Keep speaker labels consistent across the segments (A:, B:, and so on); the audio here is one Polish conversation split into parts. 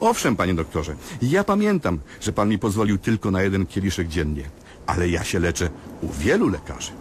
A: Owszem, panie doktorze, ja pamiętam, że pan mi pozwolił tylko na jeden kieliszek dziennie. Ale ja się leczę u wielu lekarzy.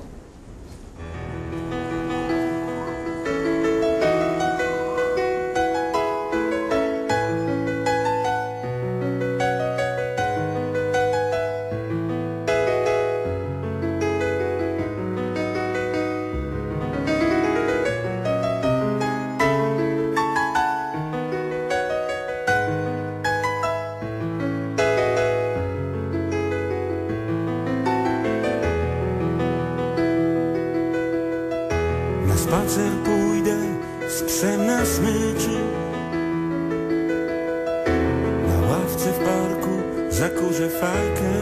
B: Zakurzę fajkę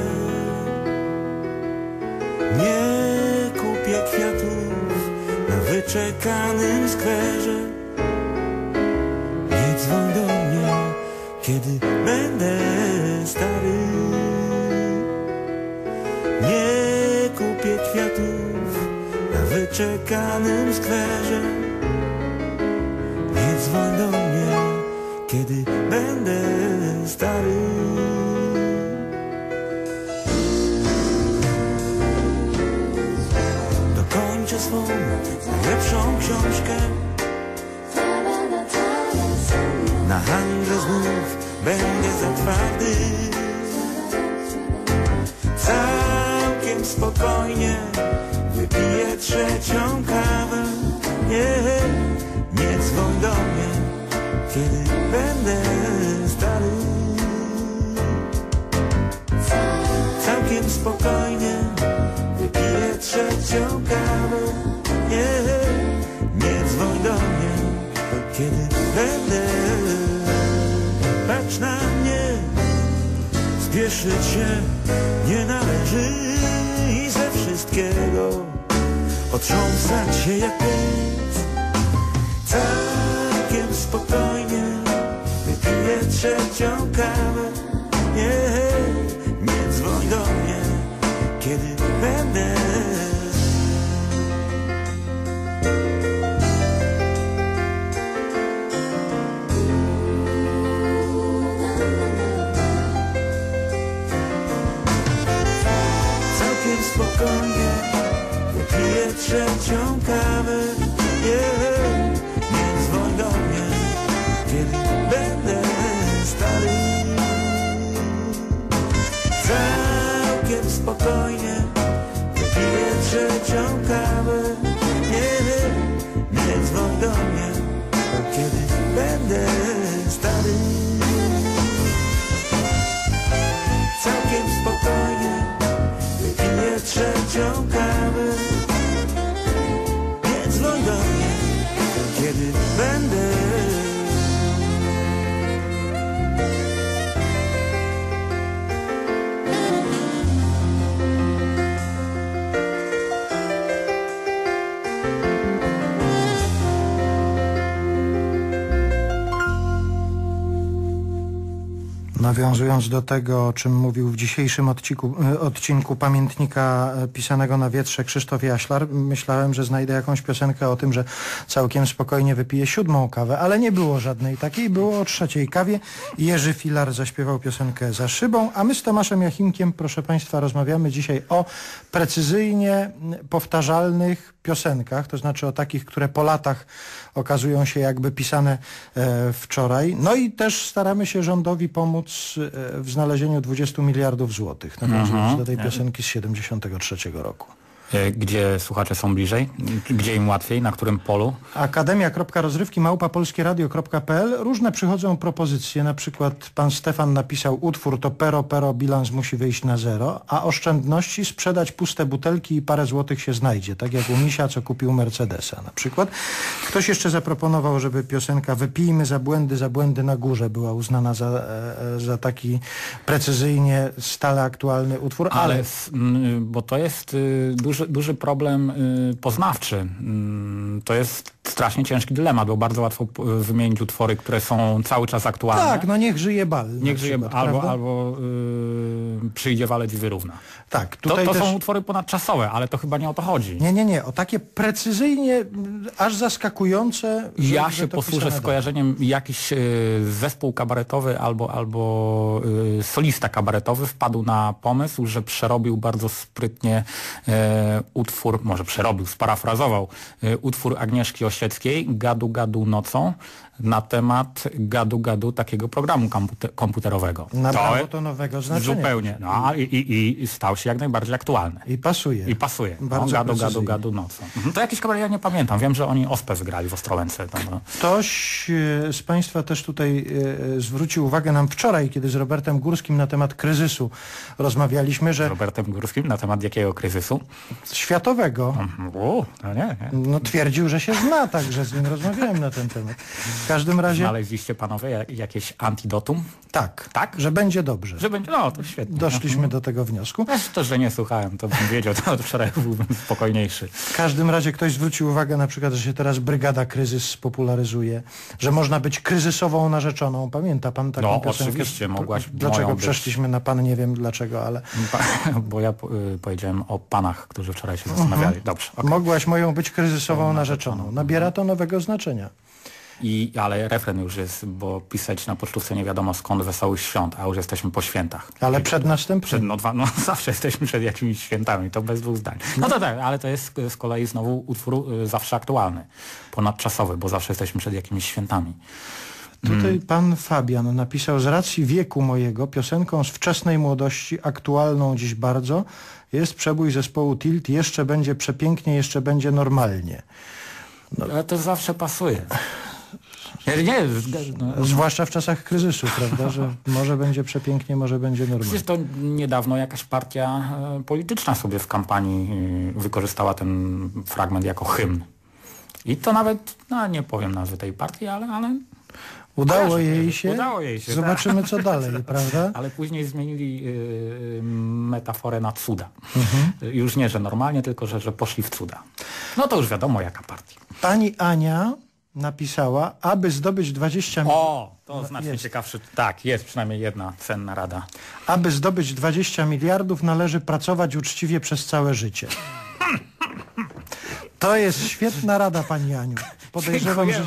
B: Nie kupię kwiatów na wyczekanym skwerze Nie dzwoń do mnie, kiedy będę stary Nie kupię kwiatów na wyczekanym skwerze. Nie dzwoń do mnie, kiedy będę stary. Dokończę swą najlepszą książkę. Na handlu znów będę za twardy. Całkiem spokojnie wypiję trzecią kawę. Nie, nie dzwoń do mnie, kiedy będę stary. Całkiem spokojnie kawę. Nie, nie dzwoń do mnie, kiedy będę. Patrz na mnie, spieszyć się nie należy i ze wszystkiego otrząsać się jak nic. Całkiem spokojnie wypiję trzecią kawę. Nie kawę. Nie, nie dzwoń do mnie, kiedy będę stary. Całkiem spokojnie wypiję trzecią kawę. Nie dzwoń do mnie, kiedy będę.
C: Nawiązując do tego, o czym mówił w dzisiejszym odcinku, e, odcinku pamiętnika e, pisanego na wietrze Krzysztof Jaślar, myślałem, że znajdę jakąś piosenkę o tym, że całkiem spokojnie wypije siódmą kawę, ale nie było żadnej takiej, było o trzeciej kawie. Jerzy Filar zaśpiewał piosenkę za szybą, a my z Tomaszem Jachimkiem, proszę Państwa, rozmawiamy dzisiaj o precyzyjnie powtarzalnych piosenkach, to znaczy o takich, które po latach okazują się jakby pisane e, wczoraj. No i też staramy się rządowi pomóc e, w znalezieniu 20 miliardów złotych, nawiązując do tej piosenki z 73 roku.
D: E, Gdzie słuchacze są bliżej? Gdzie im łatwiej? Na którym polu?
C: Akademia.rozrywki małpa polskieradio.pl Różne przychodzą propozycje, na przykład pan Stefan napisał utwór to pero pero bilans musi wyjść na zero, a oszczędności sprzedać puste butelki i parę złotych się znajdzie, tak jak u misia, co kupił Mercedesa na przykład. Ktoś jeszcze zaproponował, żeby piosenka Wypijmy za błędy, za błędy na górze była uznana za, e, za taki precyzyjnie, stale aktualny utwór, ale,
D: Ale, bo to jest y, duży duży, duży problem y, poznawczy. Mm, To jest strasznie ciężki dylemat, bo bardzo łatwo p- wymienić utwory, które są cały czas aktualne.
C: Tak, no niech żyje bal.
D: Niech żyje
C: przykład,
D: albo,
C: prawda?
D: albo y, przyjdzie walec i wyrówna.
C: Tak,
D: To,
C: tutaj
D: to
C: też...
D: są utwory ponadczasowe, ale to chyba nie o to chodzi.
C: Nie, nie, nie, o takie precyzyjnie, m, aż zaskakujące. że-
D: Ja się
C: to
D: posłużę skojarzeniem jakiś y, zespół kabaretowy albo, albo y, solista kabaretowy wpadł na pomysł, że przerobił bardzo sprytnie e, utwór, może przerobił, sparafrazował e, utwór Agnieszki Gadu Gadu nocą na temat gadu gadu takiego programu kompute- komputerowego.
C: Nabrało to nowego znaczenia.
D: Zupełnie. No, i, i, I stał się jak najbardziej aktualny.
C: I pasuje.
D: I pasuje. No, gadu, gadu, gadu nocą. Mhm. To jakiś kabaret, ja nie pamiętam. Wiem, że oni Ospę zgrali w Ostrołęce. Tam, no.
C: Ktoś e, z Państwa też tutaj e, zwrócił uwagę nam wczoraj, kiedy z Robertem Górskim na temat kryzysu rozmawialiśmy,
D: z
C: że
D: Robertem Górskim na temat jakiego kryzysu.
C: światowego
D: U, no nie, nie.
C: no, twierdził, że się zna, także z nim rozmawiałem na ten temat. W każdym razie
D: Znaleźliście panowie jak- jakieś antidotum?
C: tak,
D: Tak?
C: że będzie dobrze.
D: Że będzie, no to świetnie.
C: Doszliśmy do tego wniosku.
D: To, że nie słuchałem, to bym wiedział, to wczoraj byłbym spokojniejszy.
C: W każdym razie ktoś zwrócił uwagę na przykład, że się teraz brygada kryzys popularyzuje, że można być kryzysową narzeczoną. Pamięta pan taką
D: No,
C: piosenkę?
D: oczywiście, mogłaś
C: Dlaczego
D: moją być.
C: przeszliśmy na pan, nie wiem dlaczego, ale
D: Bo ja y, powiedziałem o panach, którzy wczoraj się zastanawiali. Dobrze, okej.
C: mogłaś moją być kryzysową narzeczoną. Nabiera to nowego znaczenia.
D: I, ale refren już jest, bo pisać na pocztówce nie wiadomo skąd wesołych świąt, a już jesteśmy po świętach.
C: Ale przed następnym.
D: Przed, no, dwa, no zawsze jesteśmy przed jakimiś świętami, to bez dwóch zdań. No to tak, ale to jest z kolei znowu utwór y, zawsze aktualny, ponadczasowy, bo zawsze jesteśmy przed jakimiś świętami.
C: Tutaj pan Fabian napisał z racji wieku mojego piosenką z wczesnej młodości, aktualną dziś bardzo, jest przebój zespołu Tilt, jeszcze będzie przepięknie, jeszcze będzie normalnie.
D: Ale to zawsze pasuje. Nie, nie no,
C: Zwłaszcza w czasach kryzysu, prawda, że może będzie przepięknie, może będzie normalnie.
D: Przecież to niedawno jakaś partia e, polityczna sobie w kampanii e, wykorzystała ten fragment jako hymn. I to nawet, no nie powiem nazwy tej partii, ale, ale,
C: Udało
D: Kojarzy,
C: jej się,
D: udało jej się, tak.
C: zobaczymy co dalej, prawda?
D: ale później zmienili e, metaforę na cuda.
C: Mhm.
D: Już nie, że normalnie, tylko że, że poszli w cuda. No to już wiadomo jaka partia.
C: Pani Ania napisała, aby zdobyć 20 milionów.
D: O, to znacznie
C: jest.
D: ciekawszy. Tak, jest przynajmniej jedna cenna rada.
C: Aby zdobyć 20 miliardów należy pracować uczciwie przez całe życie. To jest świetna rada, pani Aniu. Podejrzewam, że,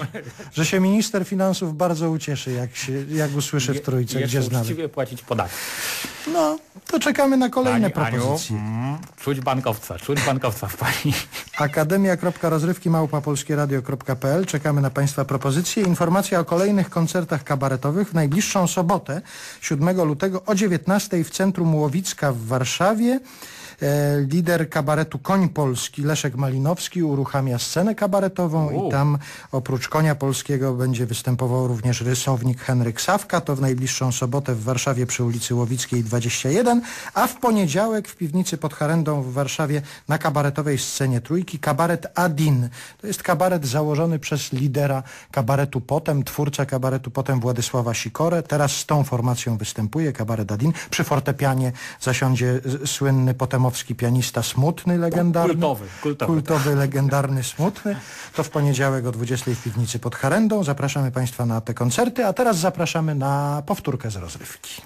C: że się minister finansów bardzo ucieszy, jak, się, jak usłyszy w trójce,
D: Jeszcze
C: gdzie znamy.
D: uczciwie płacić podatki.
C: No, to czekamy na kolejne
D: Pani Aniu,
C: propozycje.
D: mm, czuć bankowca, czuć bankowca w pani.
C: Akademia.rozrywki małpapolskieradio.pl Czekamy na Państwa propozycje. Informacja o kolejnych koncertach kabaretowych w najbliższą sobotę, 7 lutego o 19 w Centrum Łowicka w Warszawie. E, lider kabaretu Koń Polski Leszek Malinowski uruchamia scenę kabaretową i tam oprócz konia polskiego będzie występował również rysownik Henryk Sawka. To w najbliższą sobotę w Warszawie przy ulicy Łowickiej 21, a w poniedziałek w piwnicy pod Harendą w Warszawie na kabaretowej scenie trójki kabaret Adin. To jest kabaret założony przez lidera kabaretu Potem, twórca kabaretu Potem Władysława Sikorę. Teraz z tą formacją występuje kabaret Adin. Przy fortepianie zasiądzie słynny pianista Smutny, legendarny.
D: Kultowy, kultowy.
C: Kultowy, legendarny, smutny. To w poniedziałek o 20 w piwnicy pod Harendą. Zapraszamy Państwa na te koncerty, a teraz zapraszamy na powtórkę z rozrywki.